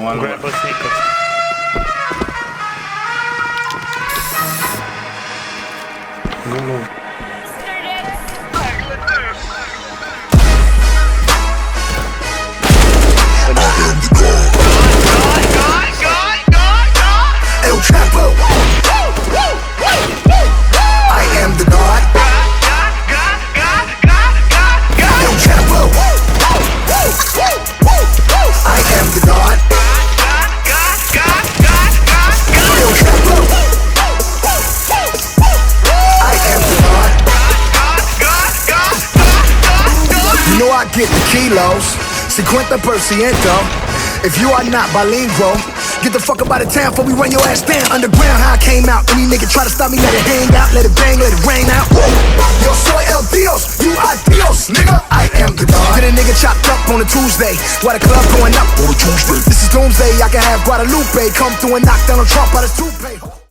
One Grab more. a sneaker. No, no. El Chapo. I get the kilos. Cincuenta por ciento. If you are not bilingual, get the fuck up out of town before we run your ass down. Underground, how I came out. Any nigga try to stop me, let it hang out, let it bang, let it rain out. Yo soy el Dios, you are Dios, nigga. I am the God. Get a nigga chopped up on a Tuesday, while the club going up on a Tuesday. This is Doomsday, I can have Guadalupe come through and knock down a Trump out his toupee.